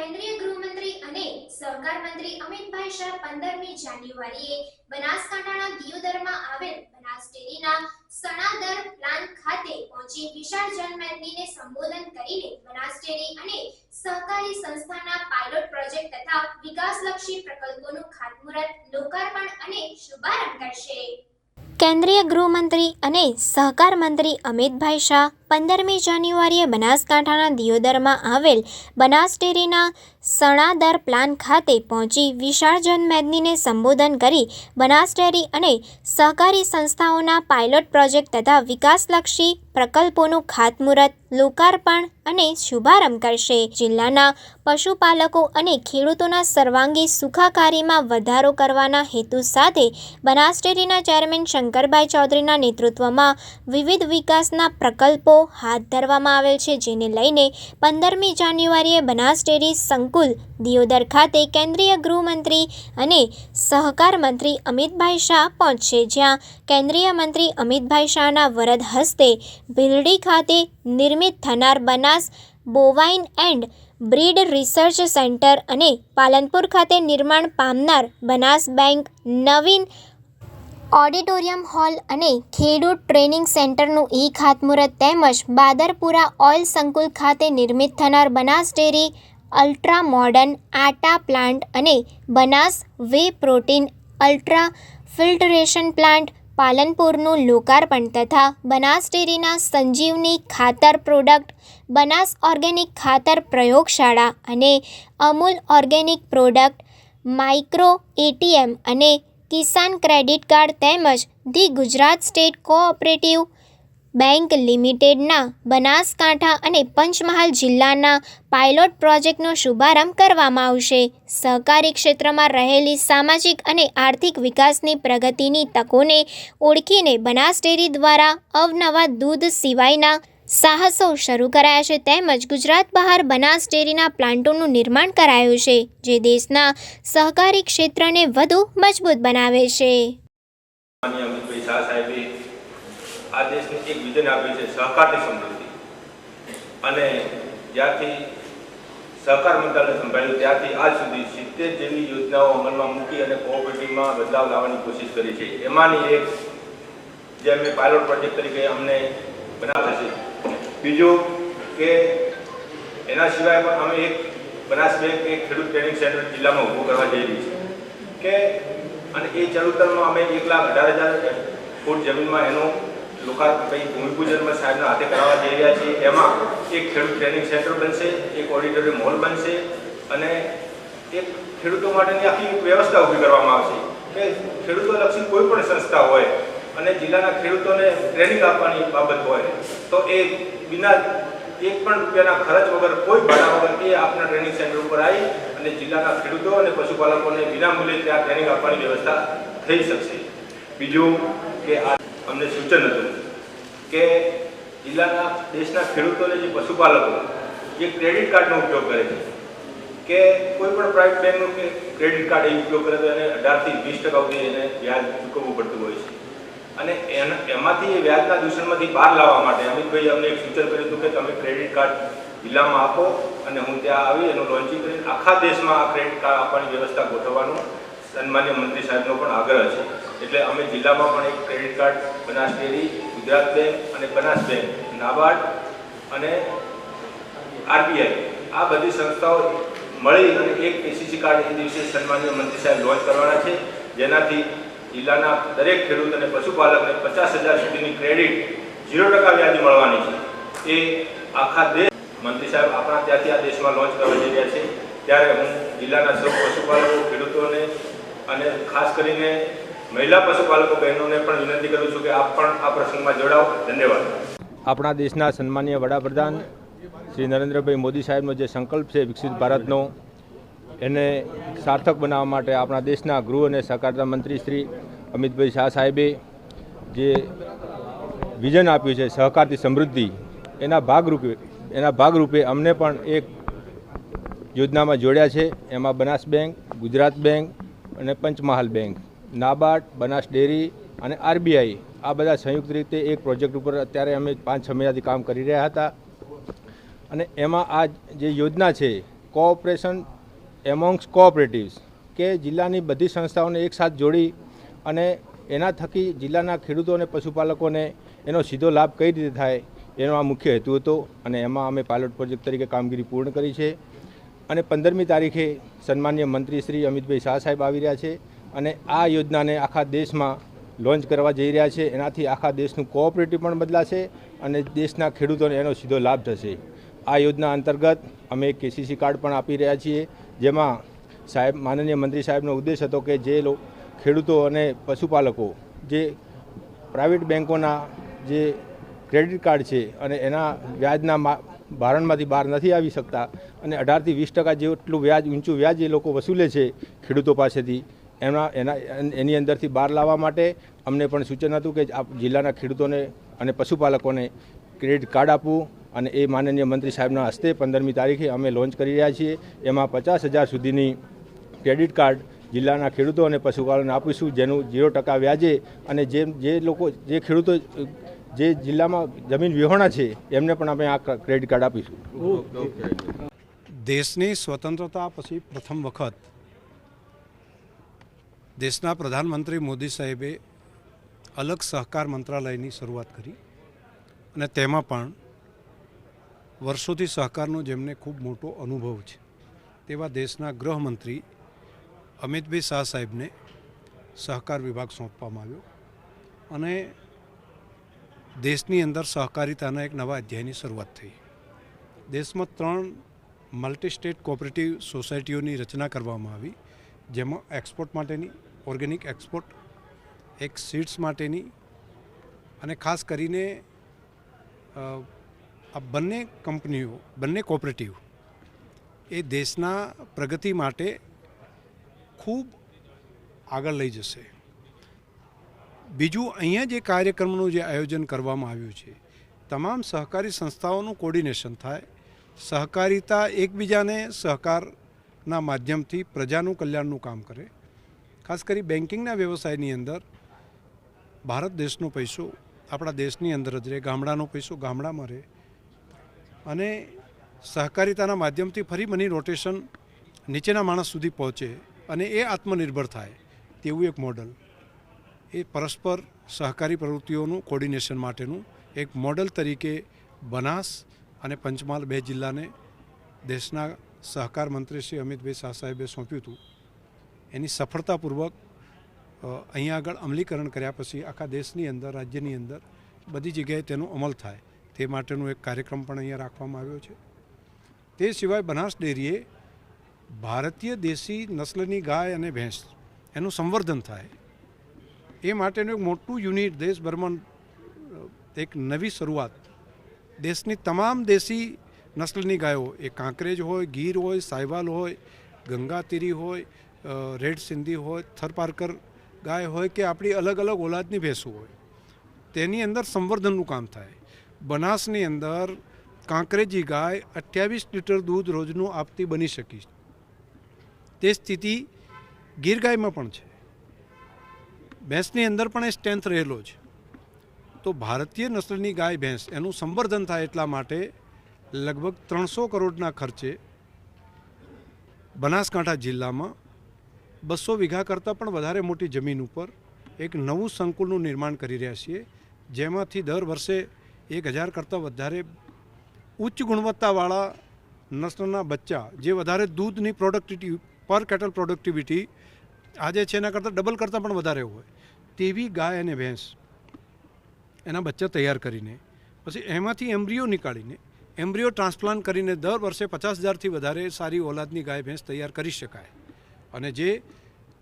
કેન્દ્રીય ગૃહમંત્રી અને સહકાર મંત્રી અમિતભાઈ શાહ પંદરમી જાન્યુઆરીએ બનાસકાંઠાના દિયોદરમાં આવેલ બનાસ ડેરીના સણાદર પ્લાન્ટ ખાતે પહોંચી વિશાળ જનમેદનીને સંબોધન કરીને બનાસ ડેરી અને સહકારી સંસ્થાના પાયલોટ પ્રોજેક્ટ તથા વિકાસલક્ષી પ્રકલ્પોનું ખાતમુહૂર્ત, લોકાર્પણ અને શુભારંભ કરશે. કેન્દ્રીય ગૃહમંત્રી અને સહકાર મંત્રી અમિતભાઈ શાહ પંદરમી જાન્યુઆરીએ બનાસકાંઠાના દિયોદરમાં આવેલ બનાસ ડેરીના સણાદર પ્લાન ખાતે પહોંચી વિશાળ જનમેદનીને સંબોધન કરી બનાસ ડેરી અને સહકારી સંસ્થાઓના પાયલોટ પ્રોજેક્ટ તથા વિકાસલક્ષી પ્રકલ્પોનું ખાતમુહૂર્ત, લોકાર્પણ અને શુભારંભ કરશે. જિલ્લાના પશુપાલકો અને ખેડૂતોના સર્વાંગી સુખાકારીમાં વધારો કરવાના હેતુ સાથે બનાસ ડેરીના ચેરમેન શંકરભાઈ ચૌધરીના નેતૃત્વમાં વિવિધ વિકાસના પ્રકલ્પો હાથ ધરવામાં આવેલ છે, જેને લઈને પંદરમી જાન્યુઆરીએ બનાસ ડેરી સંકુલ, દિયોદર ખાતે કેન્દ્રીય ગૃહમંત્રી અને સહકાર મંત્રી અમિતભાઈ શાહ પહોંચશે. જ્યાં કેન્દ્રીય મંત્રી અમિતભાઈ શાહના વરદ હસ્તે ભીલડી ખાતે નિર્મિત થનાર Banas bovine and breed research centre અને પાલનપુર ખાતે નિર્માણ પામનાર બનાસ બેંક નવીન ઓડિટોરિયમ હોલ અને ખેડૂત ટ્રેનિંગ સેન્ટરનું ઈ ખાતમુહૂર્ત તેમજ બાદરપુરા ઓઇલ સંકુલ ખાતે નિર્મિત થનાર Banas dairy, ultra modern atta plant અને Banas whey protein ultra filtration plant પાલનપુરનું લોકાર્પણ તથા બનાસ ડેરીના સંજીવની ખાતર પ્રોડક્ટ, બનાસ ઓર્ગેનિક ખાતર પ્રયોગશાળા અને Amul organic product, micro ATM અને કિસાન ક્રેડિટ કાર્ડ તેમજ the Gujarat state cooperative bank લિમિટેડના બનાસકાંઠા અને પંચમહાલ જિલ્લાના પાયલોટ પ્રોજેક્ટનો શુભારંભ કરવામાં આવશે. સહકારી ક્ષેત્રમાં રહેલી સામાજિક અને આર્થિક વિકાસની પ્રગતિની તકોને ઓળખીને બનાસ ડેરી દ્વારા અવનવા દૂધ સિવાયના સાહસો શરૂ કરાયા છે તેમજ ગુજરાત બહાર બનાસ ડેરીના પ્લાન્ટોનું નિર્માણ કરાયું છે, જે દેશના સહકારી ક્ષેત્રને વધુ મજબૂત બનાવે છે. અને જ્યારથી સહકાર મંત્રાલય સંભાળ્યું, ત્યારથી આજ સુધી સિત્તેર જેવી યોજનાઓ અમલમાં મૂકી અને કોઓપરેટિવમાં બદલાવ લાવવાની કોશિશ કરી છે. એમાંની એક જે અમે પાયલોટ પ્રોજેક્ટ તરીકે અમને બનાવે છે બીજું કે એના સિવાય પણ અમે એક બનાસ બેંક એક ખેડૂત ટ્રેનિંગ સેન્ટર જિલ્લામાં ઊભું કરવા જઈ રહી છે. કે અને એ ચડુતરમાં અમે એક લાખ અઢાર હજાર ફૂટ જમીનમાં એનું લોકાર્પણ ભૂમિપૂજનમાં સાહેબના હાથે કરાવવા જઈ રહ્યા છીએ. એમાં એક ખેડૂત ટ્રેનિંગ સેન્ટર બનશે, એક ઓડિટોરિયમ મોલ બનશે અને એક ખેડૂતો માટેની આખી વ્યવસ્થા ઊભી કરવામાં આવશે. કે ખેડૂતો લક્ષી કોઈ પણ સંસ્થા હોય અને જિલ્લાના ખેડૂતોને ટ્રેનિંગ આપવાની બાબત હોય તો એ બિના એક પણ રૂપિયાના ખર્ચ વગર કોઈ ભાડા વગર એ આપના ટ્રેનિંગ સેન્ટર ઉપર આવી અને જિલ્લાના ખેડૂતો અને પશુપાલકોને વિનામૂલ્યે ત્યાં ટ્રેનિંગ આપવાની વ્યવસ્થા થઈ શકશે. બીજું કે આ અમને સૂચન હતું કે જિલ્લાના દેશના ખેડૂતોને જે પશુપાલકો જે ક્રેડિટ કાર્ડનો ઉપયોગ કરે છે, કે કોઈ પણ પ્રાઇવેટ બેંકનું કે ક્રેડિટ કાર્ડ એ ઉપયોગ કરે તો એને અઢારથી વીસ ટકા સુધી એને વ્યાજ ચૂકવવું પડતું હોય છે. અને એમાંથી એ વ્યાજના દૂષણમાંથી બહાર લાવવા માટે અમિતભાઈ અમને એક સૂચન કર્યું હતું કે તમે ક્રેડિટ કાર્ડ જિલ્લામાં આપો અને હું ત્યાં આવી એનું લોન્ચિંગ કરીને આખા દેશમાં આ ક્રેડિટ કાર્ડ આપવાની વ્યવસ્થા ગોઠવવાનું સન્માન્ય મંત્રી સાહેબનો પણ આગ્રહ છે. એટલે અમે જિલ્લામાં પણ એક credit card, Banas dairy, Gujarat bank અને બનાસ બેંક, નાબાર્ડ અને આરબીઆઈ આ બધી સંસ્થાઓ મળી અને એક એસીસી કાર્ડ એ દિવસે સન્માન્ય મંત્રી સાહેબ લોન્ચ કરવાના છે. જેનાથી જિલ્લાના દરેક ખેડૂત અને પશુપાલકને પચાસ હજાર સુધીની ક્રેડિટ ઝીરો ટકા વ્યાજ મળવાની છે. એ આખા દેશ મંત્રી સાહેબ, આપણા ત્યાંથી આ દેશમાં લોન્ચ કરવા જઈ રહ્યા છે. ત્યારે હું જિલ્લાના સૌ પશુપાલકો, ખેડૂતોને અને ખાસ કરીને મહિલા પશુપાલકો બહેનોને પણ વિનંતી કરું છું કે આપ પણ આ પ્રસંગમાં જોડાઓ. ધન્યવાદ. આપણા દેશના સન્માનીય વડાપ્રધાન શ્રી નરેન્દ્રભાઈ મોદી સાહેબનો જે સંકલ્પ છે વિકસિત ભારતનો એને સાર્થક બનાવવા માટે આપણા દેશના ગૃહ અને સહકારતા મંત્રી શ્રી અમિતભાઈ શાહ સાહેબે જે વિઝન આપ્યું છે સહકારથી સમૃદ્ધિ, એના ભાગરૂપે એના ભાગરૂપે અમને પણ એક યોજનામાં જોડ્યા છે. એમાં બનાસ બેંક, ગુજરાત બેંક અને પંચમહાલ બેંક, નાબાર્ડ, બનાસ ડેરી અને આરબીઆઈ આ બધા સંયુક્ત રીતે એક પ્રોજેક્ટ ઉપર અત્યારે અમે પાંચ છ મહિનાથી કામ કરી રહ્યા હતા. અને એમાં આ જે યોજના છે, કોઓપરેશન એમોંગ્સ કોઓપરેટિવ્સ કે જિલ્લાની બધી સંસ્થાઓને એકસાથ જોડી અને એના થકી જિલ્લાના ખેડૂતો અને પશુપાલકોને એનો સીધો લાભ કઈ રીતે થાય, એનો આ મુખ્ય હેતુ હતો અને એમાં અમે પાયલોટ પ્રોજેક્ટ તરીકે કામગીરી પૂર્ણ કરી છે. અને પંદરમી તારીખે સન્માન્ય મંત્રી શ્રી અમિતભાઈ શાહ સાહેબ આવી રહ્યા છે અને આ યોજનાને આખા દેશમાં લોન્ચ કરવા જઈ રહ્યા છે. એનાથી આખા દેશનું કોઓપરેટિવ પણ બદલાશે અને દેશના ખેડૂતોને એનો સીધો લાભ થશે. આ યોજના અંતર્ગત અમે કેસીસી કાર્ડ પણ આપી રહ્યા છીએ. જેમાં સાહેબ, માનનીય મંત્રી સાહેબનો ઉદ્દેશ હતો કે જે ખેડૂતો અને પશુપાલકો જે પ્રાઇવેટ બેન્કોના જે ક્રેડિટ કાર્ડ છે અને એના વ્યાજના ભારણમાંથી બહાર નથી આવી શકતા અને અઢારથી વીસ ટકા જેટલું વ્યાજ, ઊંચું વ્યાજ એ લોકો વસૂલે છે ખેડૂતો પાસેથી, એના એના, એની અંદરથી બહાર લાવવા માટે અમને પણ સૂચન હતું કે આ જિલ્લાના ખેડૂતોને અને પશુપાલકોને ક્રેડિટ કાર્ડ આપવું. અને એ માનનીય મંત્રી સાહેબના હસ્તે પંદરમી તારીખે અમે લોન્ચ કરી રહ્યા છીએ. એમાં પચાસ હજાર સુધીની ક્રેડિટ કાર્ડ જિલ્લાના ખેડૂતો અને પશુપાલન આપીશું, જેનું ઝીરો ટકા વ્યાજે અને જે જે લોકો, જે ખેડૂતો, જે જિલ્લામાં જમીન વિહોણા છે, એમને પણ અમે આ ક્રેડિટ કાર્ડ આપીશું. દેશની સ્વતંત્રતા પછી પ્રથમ વખત દેશના પ્રધાનમંત્રી મોદી સાહેબે અલગ સહકાર મંત્રાલયની શરૂઆત કરી અને તેમાં પણ વર્ષોથી સહકારનો જેમને ખૂબ મોટો અનુભવ છે. તેવા દેશના ગૃહમંત્રી અમિતભાઈ શાહ સાહેબને સહકાર વિભાગ સોંપવામાં આવ્યો અને દેશની અંદર સહકારિતાના એક નવા અધ્યાયની શરૂઆત થઈ. દેશમાં ત્રણ મલ્ટી સ્ટેટ કોઓપરેટિવ સોસાયટીઓની રચના કરવામાં આવી, જેમાં એક્સપોર્ટ માટેની, ઓર્ગેનિક એક્સપોર્ટ, એક સીડ્સ માટેની અને ખાસ કરીને આ બંને કંપનીઓ, બંને કોઓપરેટિવ એ દેશના પ્રગતિ માટે ખૂબ આગળ લઈ જશે. બીજું અહીંયા જે કાર્યક્રમનું જે આયોજન કરવામાં આવ્યું છે, તમામ સહકારી સંસ્થાઓનું કોર્ડિનેશન થાય, સહકારિતા એકબીજાને સહકારના માધ્યમથી પ્રજાનું કલ્યાણનું કામ કરે. ખાસ કરી બેન્કિંગના વ્યવસાયની અંદર, ભારત દેશનો પૈસો આપણા દેશની અંદર જ રહે, ગામડાનો પૈસો ગામડામાં રહે. અને સહકારિતાના માધ્યમથી ફરી મની રોટેશન નીચેના માણસ સુધી પહોંચે અને એ આત્મનિર્ભર થાય, તેવું એક મોડલ. એ પરસ્પર સહકારી પ્રવૃત્તિઓનું કોર્ડિનેશન માટેનું એક મોડલ તરીકે બનાસ અને પંચમહાલ બે જિલ્લાને દેશના સહકાર મંત્રી શ્રી અમિતભાઈ શાહ સાહેબે સોંપ્યું હતું. એની સફળતાપૂર્વક અહીંયા આગળ અમલીકરણ કર્યા પછી આખા દેશની અંદર, રાજ્યની અંદર બધી જગ્યાએ તેનો અમલ થાય. તે માટેનો એક કાર્યક્રમ પણ અહીંયા રાખવામાં આવ્યો છે. તે સિવાય બનાસ ડેરીએ ભારતીય દેશી નસ્લની ગાય અને ભેંસ એનું સંવર્ધન થાય. એ માટેનું એક મોટું યુનિટ દેશભરમાં એક નવી શરૂઆત. દેશની તમામ દેશી નસ્લની ગાયો, એ કાંકરેજ હોય, ગીર હોય, સાયવાલ હોય, ગંગાતીરી હોય રેડ સિંધી હોય થરપારકર ગાય હોય કે આપણી અલગ અલગ ઓલાદની ભેંસો હોય. તેની અંદર સંવર્ધનનું કામ થાય. બનાસની અંદર કાંકરેજી ગાય અઠ્યાવીસ લીટર દૂધ રોજનું આપતી બની શકી તે સ્થિતિ ગીર ગાયમાં પણ છે. ભેંસની અંદર પણ એ સ્ટ્રેન્થ રહેલો છે. તો ભારતીય નસ્લની ગાય ભેંસ એનું સંવર્ધન થાય એટલા માટે લગભગ ત્રણસો કરોડના ખર્ચે બનાસકાંઠા જિલ્લામાં બસો વીઘા કરતાં પણ વધારે મોટી જમીન ઉપર એક નવું સંકુલનું નિર્માણ કરી રહ્યા છીએ, જેમાંથી દર વર્ષે એક હજાર કરતાં વધારે ઉચ્ચ ગુણવત્તાવાળા નસ્લના બચ્ચા જે વધારે દૂધની પ્રોડક્ટિવિટી પર કેટલ પ્રોડક્ટિવિટી આજે છે એના કરતાં ડબલ કરતાં પણ વધારે હોય, તેવી ગાય અને ભેંસ એના બચ્ચા તૈયાર કરીને, પછી એમાંથી એમ્બ્રિયો નીકાળીને, એમ્બ્રિયો ટ્રાન્સપ્લાન્ટ કરીને દર વર્ષે પચાસ હજારથી વધારે સારી ઓલાદની ગાય ભેંસ તૈયાર કરી શકાય. અને જે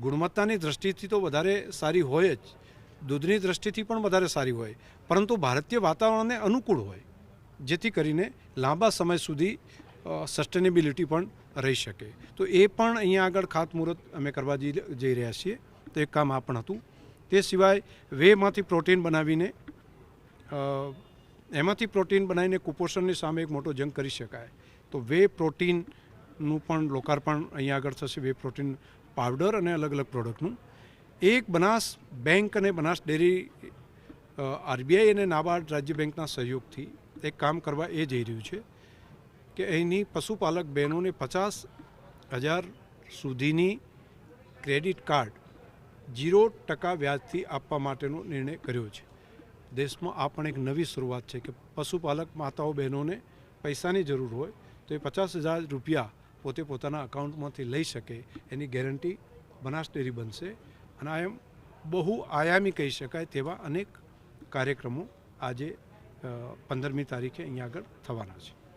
ગુણવત્તાની દ્રષ્ટિથી તો વધારે સારી હોય જ દૂધની દ્રષ્ટિથી પણ વધારે સારી હોય. પરંતુ ભારતીય વાતાવરણને અનુકૂળ હોય, જેથી કરીને લાંબા સમય સુધી સસ્ટેનેબિલિટી પણ રહી શકે. તો એ પણ અહીંયા આગળ ખાતમુહૂર્ત અમે કરવા જઈ રહ્યા છીએ. તો એક કામ આ પણ હતું. તે સિવાય વેમાંથી પ્રોટીન બનાવીને એમાંથી પ્રોટીન બનાવીને કુપોષણની સામે એક મોટો જંગ કરી શકાય. તો વે પ્રોટીનનું પણ લોકાર્પણ અહીંયા આગળ થશે. વે પ્રોટીન પાવડર અને અલગ અલગ પ્રોડક્ટનું. એક બનાસ બેંક અને બનાસ ડેરી આરબીઆઈ અને નાબાર્ડ રાજ્ય બેંકના સહયોગથી એક કામ કરવા એ જઈ રહ્યું છે કે અહીંની પશુપાલક બહેનોને પચાસ હજાર સુધીની ક્રેડિટ કાર્ડ જીરો ટકા વ્યાજથી આપવા માટેનો નિર્ણય કર્યો છે. દેશમાં આ પણ એક નવી શરૂઆત છે કે પશુપાલક માતાઓ બહેનોને પૈસાની જરૂર હોય તો એ પચાસ હજાર રૂપિયા પોતે પોતાના અકાઉન્ટમાંથી લઈ શકે એની ગેરંટી બનાસ ડેરી બનશે. અને આ એમ બહુ આયામી કહી શકાય તેવા અનેક કાર્યક્રમો આજે પંદરમી તારીખે અહીંયા આગળ થવાના છે.